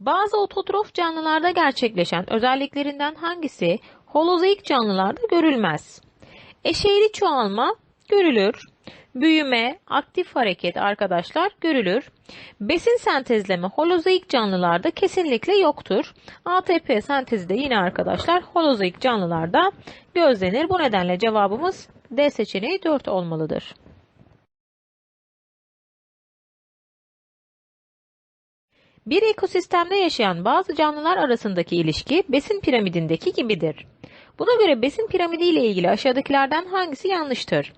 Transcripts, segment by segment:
Bazı ototrof canlılarda gerçekleşen özelliklerinden hangisi holozoik canlılarda görülmez? Eşeğli çoğalma görülür. Büyüme, aktif hareket arkadaşlar görülür. Besin sentezleme holozoik canlılarda kesinlikle yoktur. ATP sentezi de yine arkadaşlar holozoik canlılarda gözlenir. Bu nedenle cevabımız D seçeneği 4 olmalıdır. Bir ekosistemde yaşayan bazı canlılar arasındaki ilişki besin piramidindeki gibidir. Buna göre besin piramidi ile ilgili aşağıdakilerden hangisi yanlıştır?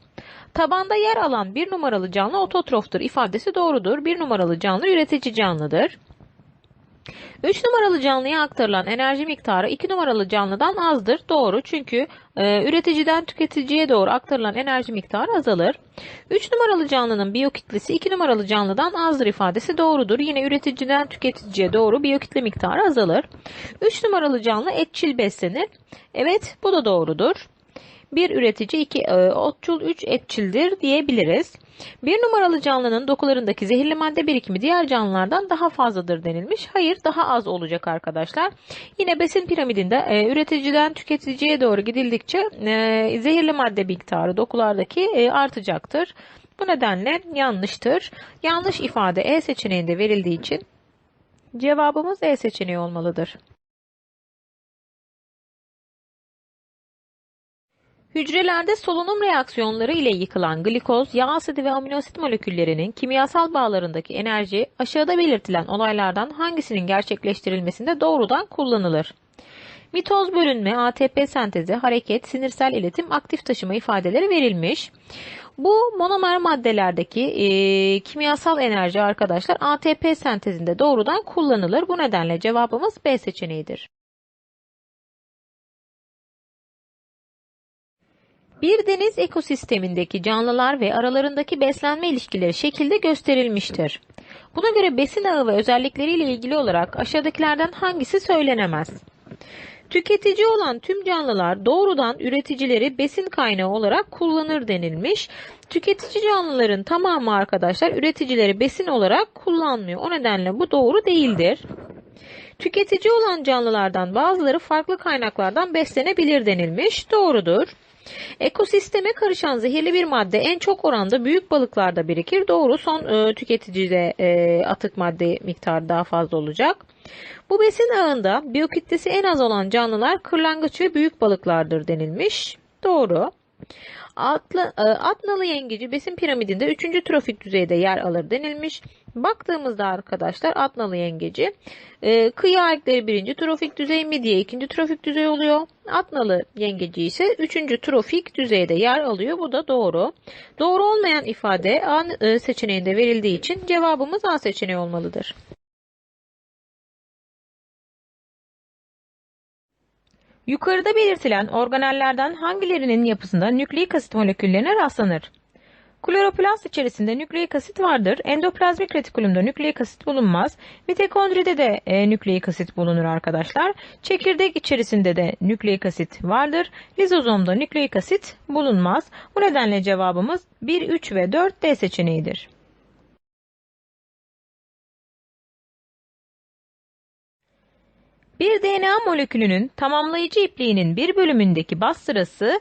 Tabanda yer alan bir numaralı canlı ototroftur ifadesi doğrudur. Bir numaralı canlı üretici canlıdır. 3 numaralı canlıya aktarılan enerji miktarı 2 numaralı canlıdan azdır. Doğru çünkü e, üreticiden tüketiciye doğru aktarılan enerji miktarı azalır. 3 numaralı canlının biyokütlesi 2 numaralı canlıdan azdır ifadesi doğrudur. Yine üreticiden tüketiciye doğru biyokütle miktarı azalır. 3 numaralı canlı etçil beslenir. Evet bu da doğrudur. Bir üretici, iki e, otçul, üç etçildir diyebiliriz. Bir numaralı canlının dokularındaki zehirli madde birikimi diğer canlılardan daha fazladır denilmiş. Hayır daha az olacak arkadaşlar. Yine besin piramidinde e, üreticiden tüketiciye doğru gidildikçe e, zehirli madde miktarı dokulardaki e, artacaktır. Bu nedenle yanlıştır. Yanlış ifade E seçeneğinde verildiği için cevabımız E seçeneği olmalıdır. Hücrelerde solunum reaksiyonları ile yıkılan glikoz, yağ asidi ve aminoasit moleküllerinin kimyasal bağlarındaki enerji aşağıda belirtilen olaylardan hangisinin gerçekleştirilmesinde doğrudan kullanılır? Mitoz bölünme, ATP sentezi, hareket, sinirsel iletim, aktif taşıma ifadeleri verilmiş. Bu monomer maddelerdeki e, kimyasal enerji arkadaşlar ATP sentezinde doğrudan kullanılır. Bu nedenle cevabımız B seçeneğidir. Bir deniz ekosistemindeki canlılar ve aralarındaki beslenme ilişkileri şekilde gösterilmiştir. Buna göre besin ağı ve özellikleriyle ilgili olarak aşağıdakilerden hangisi söylenemez? Tüketici olan tüm canlılar doğrudan üreticileri besin kaynağı olarak kullanır denilmiş. Tüketici canlıların tamamı arkadaşlar üreticileri besin olarak kullanmıyor. O nedenle bu doğru değildir. Tüketici olan canlılardan bazıları farklı kaynaklardan beslenebilir denilmiş. Doğrudur. Ekosisteme karışan zehirli bir madde en çok oranda büyük balıklarda birikir. Doğru son e, tüketicide e, atık madde miktarı daha fazla olacak. Bu besin ağında biyokütlesi en az olan canlılar kırlangıç ve büyük balıklardır denilmiş. Doğru. Atlı, e, Atnalı yengeci besin piramidinde 3. trofik düzeyde yer alır denilmiş. Baktığımızda arkadaşlar Atnalı yengeci e, kıyı algleri 1. trofik düzey, midye 2. trofik düzey oluyor. Atnalı yengeci ise 3. trofik düzeyde yer alıyor. Bu da doğru. Doğru olmayan ifade A e, seçeneğinde verildiği için cevabımız A seçeneği olmalıdır. Yukarıda belirtilen organellerden hangilerinin yapısında nükleik asit moleküllerine rastlanır? Kloroplast içerisinde nükleik asit vardır. Endoplazmik retikulumda nükleik asit bulunmaz. Mitokondride de e, nükleik asit bulunur arkadaşlar. Çekirdek içerisinde de nükleik asit vardır. Lizozomda nükleik asit bulunmaz. Bu nedenle cevabımız 1, 3 ve 4 D seçeneğidir. Bir DNA molekülünün tamamlayıcı ipliğinin bir bölümündeki baz sırası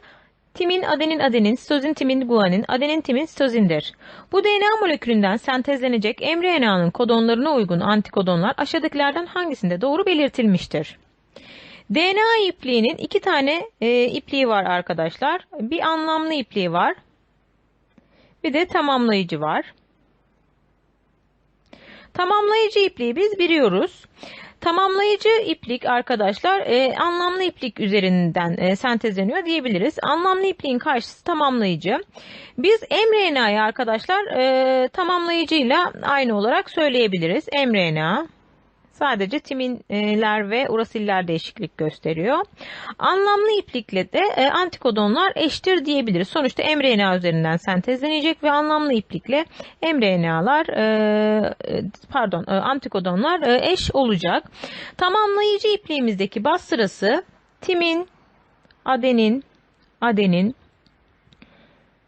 timin, adenin, adenin, sitozin, timin, guanin, adenin, timin, sitozindir. Bu DNA molekülünden sentezlenecek mRNA'nın kodonlarına uygun antikodonlar aşağıdakilerden hangisinde doğru belirtilmiştir? DNA ipliğinin iki tane e, ipliği var arkadaşlar. Bir anlamlı ipliği var. Bir de tamamlayıcı var. Tamamlayıcı ipliği biz biliyoruz. Tamamlayıcı iplik arkadaşlar e, anlamlı iplik üzerinden e, sentezleniyor diyebiliriz. Anlamlı ipliğin karşısı tamamlayıcı. Biz mRNA'yı arkadaşlar e, tamamlayıcıyla aynı olarak söyleyebiliriz. mRNA Sadece timinler ve urasiller değişiklik gösteriyor. Anlamlı iplikle de e, antikodonlar eştir diyebiliriz. Sonuçta mRNA üzerinden sentezlenecek ve anlamlı iplikle mRNA'lar e, pardon e, antikodonlar eş olacak. Tamamlayıcı ipliğimizdeki baz sırası timin, adenin, adenin,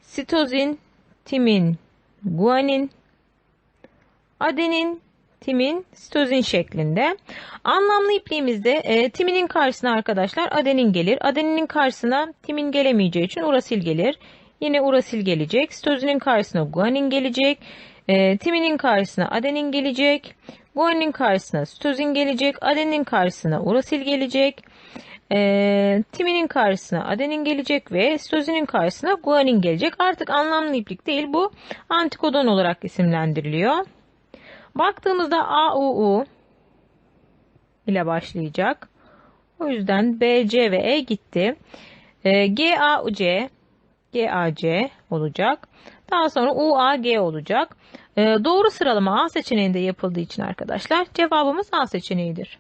sitozin, timin, guanin, adenin, timin, sitozin şeklinde. Anlamlı ipliğimizde e, timinin karşısına arkadaşlar adenin gelir. Adeninin karşısına timin gelemeyeceği için urasil gelir. Yine urasil gelecek. Sitozinin karşısına guanin gelecek. E, timinin karşısına adenin gelecek. Guaninin karşısına sitozin gelecek. Adenin karşısına urasil gelecek. E, timinin karşısına adenin gelecek ve sitozinin karşısına guanin gelecek. Artık anlamlı iplik değil bu antikodon olarak isimlendiriliyor. Baktığımızda AUU ile başlayacak. O yüzden B, C ve E gitti. E, GAC, GAC olacak. Daha sonra UAG olacak. E, doğru sıralama A seçeneğinde yapıldığı için arkadaşlar cevabımız A seçeneğidir.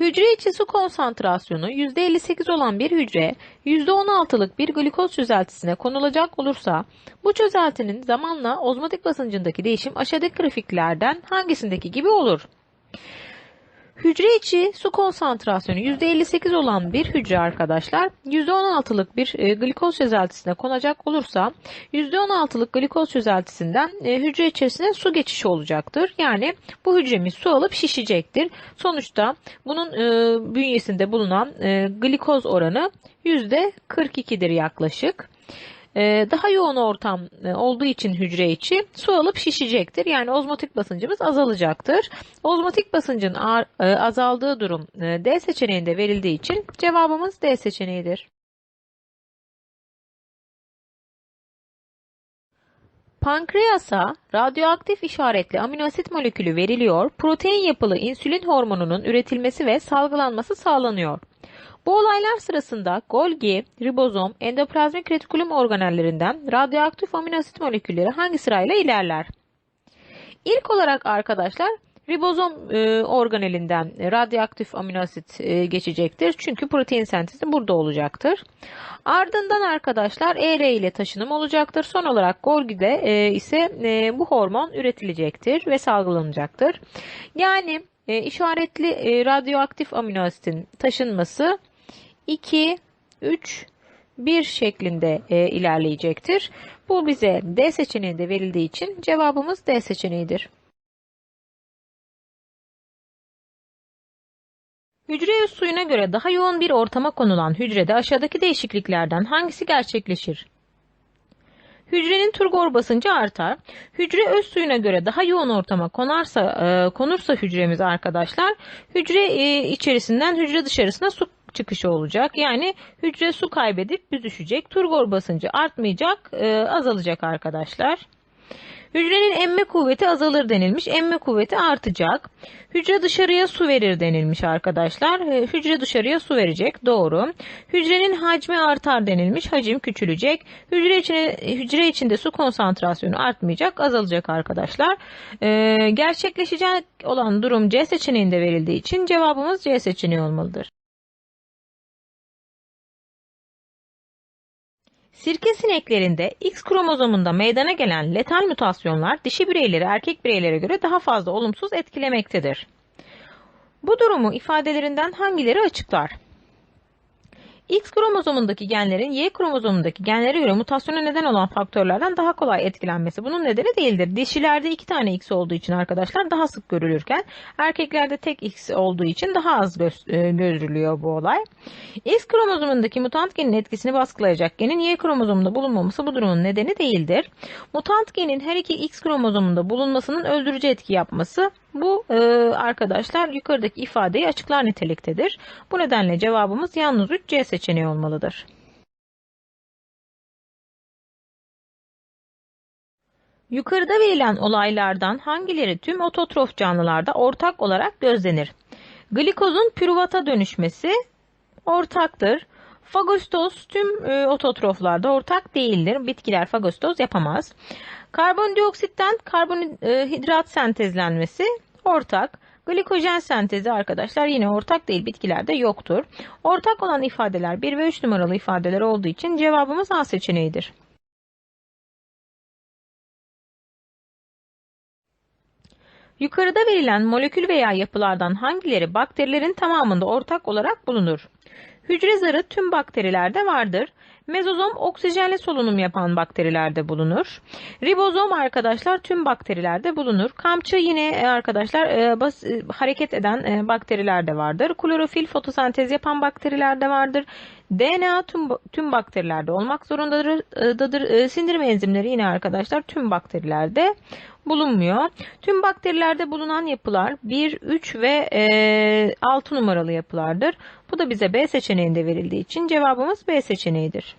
Hücre içi su konsantrasyonu %58 olan bir hücre %16'lık bir glikoz çözeltisine konulacak olursa bu çözeltinin zamanla ozmotik basıncındaki değişim aşağıdaki grafiklerden hangisindeki gibi olur? Hücre içi su konsantrasyonu %58 olan bir hücre arkadaşlar %16'lık bir e, glikoz çözeltisine konacak olursa %16'lık glikoz çözeltisinden e, hücre içerisine su geçişi olacaktır. Yani bu hücremiz su alıp şişecektir. Sonuçta bunun e, bünyesinde bulunan glikoz oranı %42'dir yaklaşık. Ee, daha yoğun ortam e, olduğu için hücre içi su alıp şişecektir. Yani ozmotik basıncımız azalacaktır. Ozmotik basıncın e, azaldığı durum e, D seçeneğinde verildiği için cevabımız D seçeneğidir. Pankreasa radyoaktif işaretli aminoasit molekülü veriliyor, protein yapılı insülin hormonunun üretilmesi ve salgılanması sağlanıyor. Bu olaylar sırasında Golgi, ribozom, endoplazmik retikulum organellerinden radyoaktif aminoasit molekülleri hangi sırayla ilerler? İlk olarak arkadaşlar ribozom e, organelinden radyoaktif aminoasit e, geçecektir. Çünkü protein sentezi burada olacaktır. Ardından arkadaşlar ER ile taşınım olacaktır. Son olarak Golgi'de e, ise e, bu hormon üretilecektir ve salgılanacaktır. Yani e, işaretli e, radyoaktif aminoasitin taşınması 2, 3, 1 şeklinde e, ilerleyecektir. Bu bize D seçeneğinde verildiği için cevabımız D seçeneğidir. Hücre suyuna göre daha yoğun bir ortama konulan hücrede aşağıdaki değişikliklerden hangisi gerçekleşir? Hücrenin turgor basıncı artar. Hücre öz suyuna göre daha yoğun ortama konarsa e, konursa hücremiz arkadaşlar hücre e, içerisinden hücre dışarısına su çıkışı olacak. Yani hücre su kaybedip büzüşecek. Turgor basıncı artmayacak, e, azalacak arkadaşlar. Hücrenin emme kuvveti azalır denilmiş. Emme kuvveti artacak. Hücre dışarıya su verir denilmiş arkadaşlar. Ee, hücre dışarıya su verecek. Doğru. Hücrenin hacmi artar denilmiş. Hacim küçülecek. Hücre içine hücre içinde su konsantrasyonu artmayacak, azalacak arkadaşlar. Ee, gerçekleşecek olan durum C seçeneğinde verildiği için cevabımız C seçeneği olmalıdır. Sirke sineklerinde X kromozomunda meydana gelen letal mutasyonlar dişi bireyleri erkek bireylere göre daha fazla olumsuz etkilemektedir. Bu durumu ifadelerinden hangileri açıklar? X kromozomundaki genlerin Y kromozomundaki genlere göre mutasyona neden olan faktörlerden daha kolay etkilenmesi bunun nedeni değildir. Dişilerde iki tane X olduğu için arkadaşlar daha sık görülürken erkeklerde tek X olduğu için daha az e, görülüyor bu olay. X kromozomundaki mutant genin etkisini baskılayacak genin Y kromozomunda bulunmaması bu durumun nedeni değildir. Mutant genin her iki X kromozomunda bulunmasının öldürücü etki yapması bu e, arkadaşlar yukarıdaki ifadeyi açıklar niteliktedir. Bu nedenle cevabımız yalnız 3 C seçeneği olmalıdır. Yukarıda verilen olaylardan hangileri tüm ototrof canlılarda ortak olarak gözlenir? Glikozun püruvata dönüşmesi ortaktır. Fagostoz tüm e, ototroflarda ortak değildir. Bitkiler fagostoz yapamaz. Karbondioksitten karbonhidrat sentezlenmesi ortak. Glikojen sentezi arkadaşlar yine ortak değil bitkilerde yoktur. Ortak olan ifadeler 1 ve 3 numaralı ifadeler olduğu için cevabımız A seçeneğidir. Yukarıda verilen molekül veya yapılardan hangileri bakterilerin tamamında ortak olarak bulunur? Hücre zarı tüm bakterilerde vardır. Mezozom oksijenli solunum yapan bakterilerde bulunur. Ribozom arkadaşlar tüm bakterilerde bulunur. Kamçı yine e, arkadaşlar e, bas, e, hareket eden e, bakterilerde vardır. Klorofil fotosentez yapan bakterilerde vardır. DNA tüm, tüm bakterilerde olmak zorundadır. E, dadır. E, sindirim enzimleri yine arkadaşlar tüm bakterilerde bulunmuyor. Tüm bakterilerde bulunan yapılar 1, 3 ve e, 6 numaralı yapılardır. Bu da bize B seçeneğinde verildiği için cevabımız B seçeneğidir.